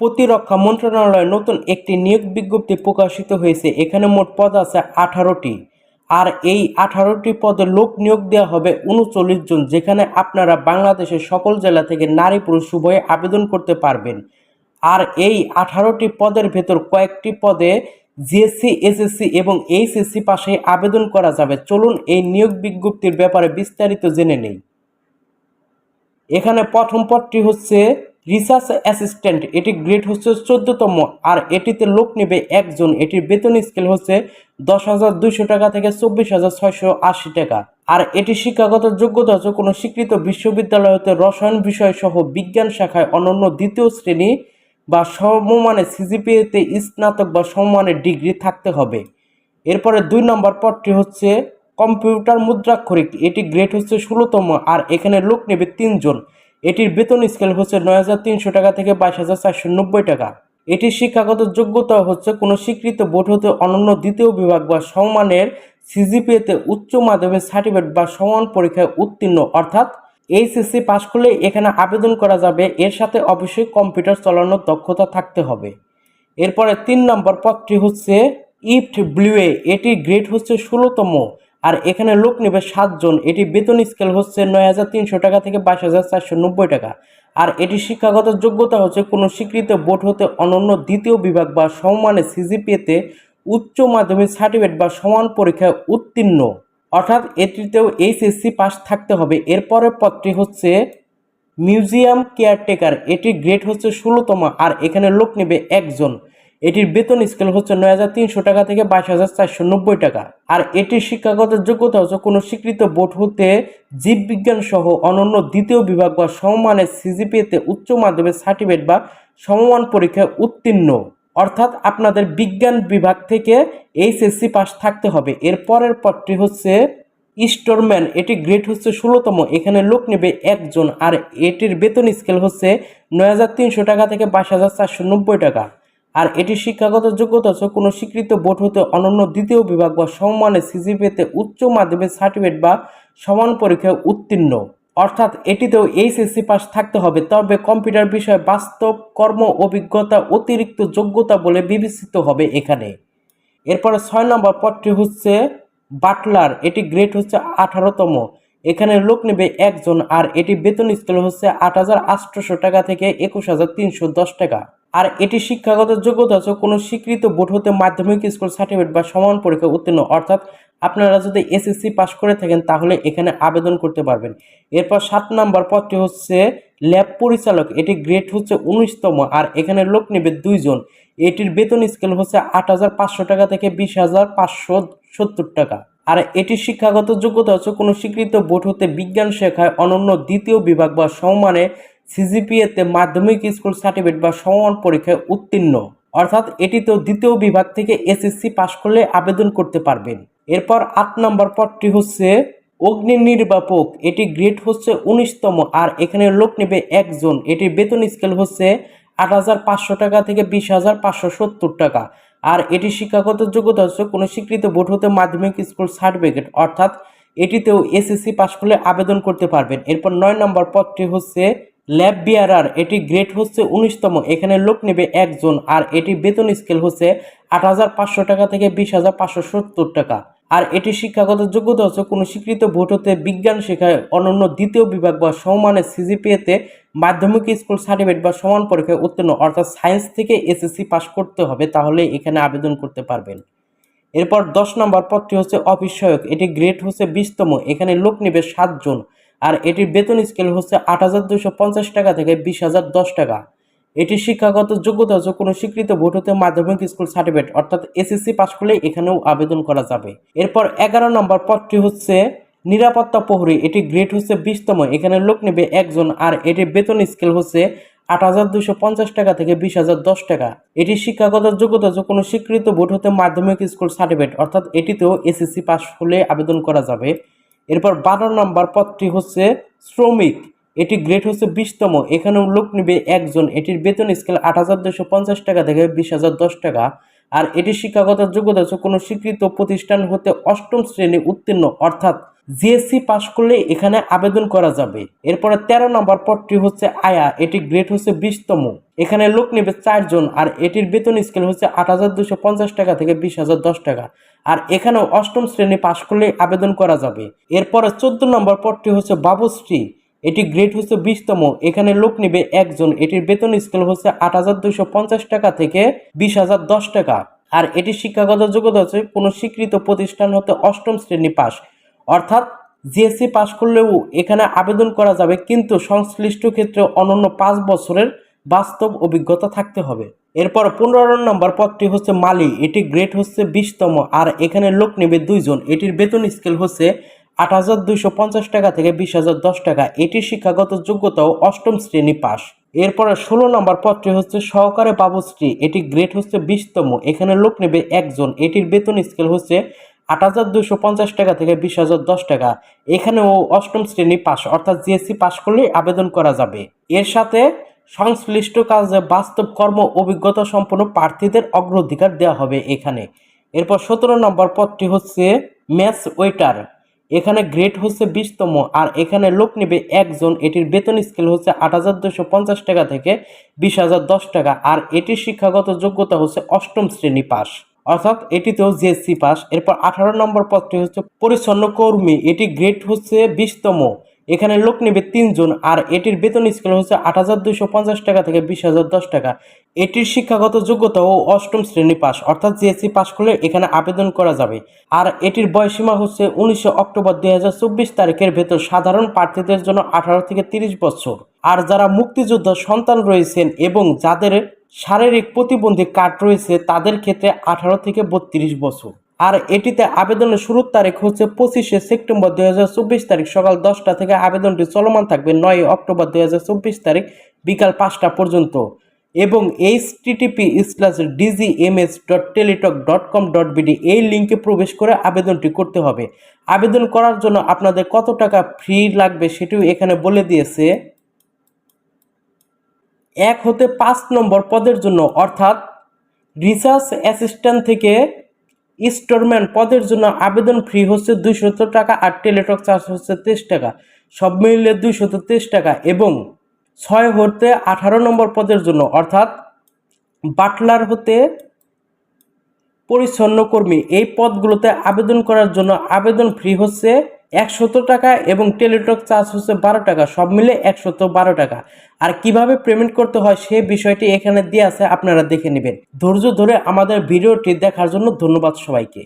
প্রতিরক্ষা মন্ত্রণালয়ে নতুন একটি নিয়োগ বিজ্ঞপ্তি প্রকাশিত হয়েছে। এখানে মোট পদ আছে আঠারোটি। আর এই আঠারোটি পদে লোক নিয়োগ দেওয়া হবে উনচল্লিশ জন, যেখানে আপনারা বাংলাদেশের সকল জেলা থেকে নারী পুরুষ উভয়ে আবেদন করতে পারবেন। আর এই আঠারোটি পদের ভেতর কয়েকটি পদে জিএসসি, এসএসসি এবং এইচএসসি পাশে আবেদন করা যাবে। চলুন এই নিয়োগ বিজ্ঞপ্তির ব্যাপারে বিস্তারিত জেনে নেই। এখানে প্রথম পদটি হচ্ছে রিসার্চ অ্যাসিস্ট্যান্ট, এটি গ্রেড হচ্ছে চোদ্দতম, আর এটিতে লোক নেবে একজন। এটির বেতন স্কেল হচ্ছে দশ হাজার দুইশো টাকা থেকে চব্বিশ হাজার ছয়শো আশি টাকা। আর এটি শিক্ষাগত যোগ্যতা হচ্ছে কোনো স্বীকৃত বিশ্ববিদ্যালয় হতে রসায়ন বিষয় সহ বিজ্ঞান শাখায় অনন্য দ্বিতীয় শ্রেণি বা সমমানের সিজিপিএতে স্নাতক বা সমমানের ডিগ্রি থাকতে হবে। এরপরে দুই নম্বর পদটি হচ্ছে কম্পিউটার মুদ্রাক্ষরিক, এটি গ্রেড হচ্ছে ষোলোতম, আর এখানে লোক নেবে তিনজন। এটির বেতন স্কেল হচ্ছে নয় হাজার তিনশো টাকা থেকে বাইশ হাজার চারশো নব্বই টাকা। এটির শিক্ষাগত যোগ্যতা হচ্ছে কোনো স্বীকৃত বোর্ড হতে অনন্য দ্বিতীয় বিভাগ বা সমমানের সিজিপিএতে উচ্চ মাধ্যমিক সার্টিফিকেট বা সমান পরীক্ষায় উত্তীর্ণ, অর্থাৎ এইচএসসি পাশ করলে এখানে আবেদন করা যাবে। এর সাথে অবশ্যই কম্পিউটার চালানোর দক্ষতা থাকতে হবে। এরপরে তিন নম্বর পদটি হচ্ছে ইফট ব্লুয়ে এটির গ্রেড হচ্ছে ষোলোতম। আর এখানে লোক নেবে সাতজন। এটি বেতন স্কেল হচ্ছে নয় হাজার তিনশো টাকা থেকে বাইশ হাজার চারশো নব্বই টাকা। আর এটি শিক্ষাগত যোগ্যতা হচ্ছে কোনো স্বীকৃত বোর্ড হতে অনন্য দ্বিতীয় বিভাগ বা সমমানের সিজিপিএতে উচ্চ মাধ্যমিক সার্টিফিকেট বা সমান পরীক্ষায় উত্তীর্ণ। অর্থাৎ এটিতেও এইচএসসি পাস থাকতে হবে। এরপরের পদটি হচ্ছে মিউজিয়াম কেয়ারটেকার এটির গ্রেড হচ্ছে ষোলোতম আর এখানে লোক নেবে একজন। এটির বেতন স্কেল হচ্ছে নয় হাজার তিনশো টাকা থেকে বাইশ হাজার চারশো নব্বই টাকা। আর এটির শিক্ষাগত যোগ্যতা হচ্ছে কোনো স্বীকৃত বোর্ড হতে জীববিজ্ঞান সহ অনন্য দ্বিতীয় বিভাগ বা সমমানের সিজিপিএতে উচ্চ মাধ্যমিক সার্টিফিকেট বা সমমান পরীক্ষায় উত্তীর্ণ। অর্থাৎ আপনাদের বিজ্ঞান বিভাগ থেকে এইচএসসি পাস থাকতে হবে। এর পরের পদটি হচ্ছে স্টোরম্যান। এটি গ্রেড হচ্ছে ষোলোতম। এখানে লোক নেবে একজন। আর এটির বেতন স্কেল হচ্ছে নয় হাজার তিনশো টাকা থেকে বাইশ হাজার চারশো নব্বই টাকা। আর এটি শিক্ষাগত যোগ্যতা হচ্ছে কোনো স্বীকৃত বোর্ড হতে অনন্য দ্বিতীয় বিভাগ বা সমমানের সিজিপিএতে উচ্চ মাধ্যমিক সার্টিফিকেট বা সমান পরীক্ষায় উত্তীর্ণ। অর্থাৎ এটিতেও এইচএসসি পাস থাকতে হবে, তবে কম্পিউটার বিষয়ে বাস্তব কর্ম অভিজ্ঞতা অতিরিক্ত যোগ্যতা বলে বিবেচিত হবে এখানে। এরপরে ছয় নম্বর পদটি হচ্ছে বাটলার, এটি গ্রেড হচ্ছে আঠারোতম। এখানে লোক নেবে একজন আর এটি বেতন স্কেল হচ্ছে আট হাজার আটশোশো টাকা থেকে একুশ হাজার তিনশো দশ টাকা। আর এটি শিক্ষাগত যোগ্যতা হচ্ছে কোনো স্বীকৃত বোর্ড হতে মাধ্যমিক স্কুল সার্টিফিকেট বা সমান পরীক্ষা উত্তীর্ণ। অর্থাৎ আপনারা যদি এসএসসি পাস করে থাকেন তাহলে এখানে আবেদন করতে পারবেন। এরপর সাত নম্বর পদটি হচ্ছে ল্যাব পরিচালক। এটি গ্রেড হচ্ছে উনিশতম আর এখানে লোক নেবে দুইজন। এটির বেতন স্কেল হচ্ছে আট হাজার পাঁচশো টাকা থেকে বিশ হাজার পাঁচশো সত্তর টাকা। আর এটির শিক্ষাগত যোগ্যতা হচ্ছে কোনো স্বীকৃত বোর্ড হতে বিজ্ঞান শেখায় অনন্য দ্বিতীয় বিভাগ বা সমমানে সিজিপিএতে মাধ্যমিক স্কুল সার্টিফিকেট বা সমান পরীক্ষায় উত্তীর্ণ। অর্থাৎ এটিতেও দ্বিতীয় বিভাগ থেকে এসএসসি পাশ করলে আবেদন করতে পারবেন। এরপর আট নম্বর পদটি হচ্ছে অগ্নি নির্বাপক। এটি গ্রেড হচ্ছে উনিশতম আর এখানে লোক নেবে একজন। এটির বেতন স্কেল হচ্ছে আট হাজার পাঁচশো টাকা থেকে বিশ হাজার পাঁচশো সত্তর টাকা। আর এটি শিক্ষাগত যোগ্যতা হচ্ছে কোনো স্বীকৃত বোর্ড হতে মাধ্যমিক স্কুল সার্টিফিকেট। অর্থাৎ এটিতেও এসএসসি পাশ করলে আবেদন করতে পারবেন। এরপর নয় নম্বর পদটি হচ্ছে ল্যাব বিয়ারার, এটি গ্রেড হচ্ছে উনিশতম, এখানে লোক নেবে একজন, আর এটি বেতন স্কেল হচ্ছে আট হাজার পাঁচশো টাকা থেকে বিশ হাজার পাঁচশো সত্তর টাকা। আর এটি শিক্ষাগত যোগ্যতা হচ্ছে কোনো স্বীকৃত ভোট হতে বিজ্ঞান শেখায়, অনন্য দ্বিতীয় বিভাগ বা সমমানের সিজিপিএতে মাধ্যমিক স্কুল সার্টিফিকেট বা সমান পরীক্ষায় উত্তীর্ণ, অর্থাৎ সায়েন্স থেকে এসএসসি পাস করতে হবে, তাহলে এখানে আবেদন করতে পারবেন। এরপর দশ নম্বর পদটি হচ্ছে অফিস সহায়ক, এটি গ্রেড হচ্ছে বিশতম, এখানে লোক নেবে সাতজন। আর এটির বেতন স্কেল হচ্ছে আট হাজার দুশো পঞ্চাশ টাকা থেকে বিশ হাজার দশ টাকা। এটির শিক্ষাগত যোগ্যতা হচ্ছে কোনো স্বীকৃত বোর্ড হতে মাধ্যমিক স্কুল সার্টিফিকেট অর্থাৎ এসএসসি পাস করলে এখানেও আবেদন করা যাবে। এরপর এগারো নম্বর পদটি হচ্ছে নিরাপত্তা প্রহরী। এটি গ্রেড হচ্ছে বিশতম। এখানে লোক নেবে একজন আর এটির বেতন স্কেল হচ্ছে আট হাজার দুশো পঞ্চাশ টাকা থেকে বিশ হাজার দশ টাকা। এটি শিক্ষাগত যোগ্যতা হচ্ছে কোনো স্বীকৃত বোর্ড হতে মাধ্যমিক স্কুল সার্টিফিকেট অর্থাৎ এটিতেও এসএসসি পাস হলে আবেদন করা যাবে। এরপর বারো নম্বর পদটি হচ্ছে শ্রমিক। এটি গ্রেড হচ্ছে বিশতম। এখানেও লোক নেবে একজন। এটির বেতন স্কেল আট হাজার দুশো পঞ্চাশ টাকা থেকে বিশ হাজার দশ টাকা। আর এটি শিক্ষাগত যোগ্যতা হচ্ছে কোনো স্বীকৃত প্রতিষ্ঠান হতে অষ্টম শ্রেণি উত্তীর্ণ, অর্থাৎ জিএসসি পাশ করলে এখানে আবেদন করা যাবে। এরপরে তেরো নম্বর পদটি হচ্ছে আয়া এটি গ্রেড হচ্ছে বিশতম। এখানে লোক নেবে চারজন আর এটির বেতন স্কেল হচ্ছে আট হাজার পঞ্চাশ টাকা থেকে বিশ হাজার দশ টাকা। আর এখানেও অষ্টম শ্রেণি পাশ করলে আবেদন করা যাবে। এরপরে চোদ্দ নম্বর পদটি হচ্ছে বাবুশ্রী এটি গ্রেড হচ্ছে বিশতম। এখানে লোক নেবে একজন, এটির বেতন স্কেল হচ্ছে আট হাজার পঞ্চাশ টাকা থেকে বিশ হাজার দশ টাকা। আর এটি শিক্ষাগত যোগ্যতা হচ্ছে কোনো স্বীকৃত প্রতিষ্ঠান হতে অষ্টম শ্রেণি পাস। অর্থাৎ জিএসসি পাস করলেও এখানে আবেদন করা যাবে, কিন্তু সংশ্লিষ্ট ক্ষেত্রে অনন্য পাঁচ বছরের বাস্তব অভিজ্ঞতা থাকতে হবে। এরপর পনেরো নম্বর পদটি হচ্ছে মালি, এটি গ্রেড হচ্ছে বিশতম, আর এখানে লোক নেবে দুইজন। এটির বেতন স্কেল হচ্ছে আট হাজার দুইশো পঞ্চাশ টাকা থেকে বিশ হাজার দশ টাকা। এটির শিক্ষাগত যোগ্যতাও অষ্টম শ্রেণি পাস এরপরে ষোলো নম্বর পদটি হচ্ছে সহকারে বাবুশ্রী, এটি গ্রেড হচ্ছে বিশতম, এখানে লোক নেবে একজন। এটির বেতন স্কেল হচ্ছে আট হাজার দুশো পঞ্চাশ টাকা থেকে বিশ হাজার দশ টাকা। এখানেও অষ্টম শ্রেণি পাস, অর্থাৎ জিএসসি পাস করলে আবেদন করা যাবে। এর সাথে সংশ্লিষ্ট কাজে বাস্তব কর্ম, অভিজ্ঞতা সম্পন্ন প্রার্থীদের অগ্রাধিকার দেওয়া হবে এখানে। এরপর সতেরো নম্বর পদটি হচ্ছে ম্যাথস ওয়েটার। এখানে গ্রেড হচ্ছে বিশতম, আর এখানে লোক নেবে একজন। এটির বেতন স্কেল হচ্ছে আট হাজার দুশো পঞ্চাশ টাকা থেকে বিশ হাজার দশ টাকা, আর এটির শিক্ষাগত যোগ্যতা হচ্ছে অষ্টম শ্রেণি পাস। অর্থাৎ এটিতেও জিএসসি পাস। এরপর আঠারো নম্বর পদটি হচ্ছে পরিচ্ছন্ন কর্মী। এটি গ্রেড হচ্ছে বিশতম। এখানে লোক নেবে তিনজন আর এটির বেতন স্কেল হচ্ছে আট হাজার পঞ্চাশ টাকা থেকে বিশ হাজার দশ টাকা। এটির শিক্ষাগত যোগ্যতা ও অষ্টম শ্রেণি পাস। অর্থাৎ জিএসসি পাস করলে এখানে আবেদন করা যাবে। আর এটির বয়সীমা হচ্ছে উনিশে অক্টোবর দুই হাজার চব্বিশ তারিখের ভেতর সাধারণ প্রার্থীদের জন্য আঠারো থেকে তিরিশ বছর। আর যারা মুক্তিযোদ্ধা সন্তান রয়েছেন এবং যাদের শারীরিক প্রতিবন্ধী কার্ড রয়েছে তাদের ক্ষেত্রে আঠারো থেকে বত্রিশ বছর। আর এটিতে আবেদনের শুরুর তারিখ হচ্ছে পঁচিশে সেপ্টেম্বর দুই হাজার চব্বিশ তারিখ সকাল দশটা থেকে আবেদনটি চলমান থাকবে নয় অক্টোবর দুই হাজার চব্বিশ তারিখ বিকাল পাঁচটা পর্যন্ত। এবং H TTP slash DGMS dot Teletalk dot com dot BD এই লিঙ্কে প্রবেশ করে আবেদনটি করতে হবে। আবেদন করার জন্য আপনাদের কত টাকা ফ্রি লাগবে সেটিও এখানে বলে দিয়েছে। এক হতে পাঁচ নম্বর পদের জন্য, অর্থাৎ রিসার্চ অ্যাসিস্ট্যান্ট থেকে স্টোরম্যান পদের জন্য আবেদন ফি হচ্ছে দুইশত টাকা আর টেলিটক চার্জ হচ্ছে তেইশ টাকা। সব মিলিয়ে দুইশত তেইশ টাকা এবং ছয় হতে আঠারো নম্বর পদের জন্য, অর্থাৎ বাটলার হতে পরিচ্ছন্ন কর্মী, এই পদগুলোতে আবেদন করার জন্য আবেদন ফি হচ্ছে একশত টাকা এবং টেলিটক চার্জ হচ্ছে বারো টাকা, সব মিলে একশত বারো টাকা। আর কীভাবে পেমেন্ট করতে হয় সে বিষয়টি এখানে দিয়ে আছে, আপনারা দেখে নেবেন। ধৈর্য ধরে আমাদের ভিডিওটি দেখার জন্য ধন্যবাদ সবাইকে।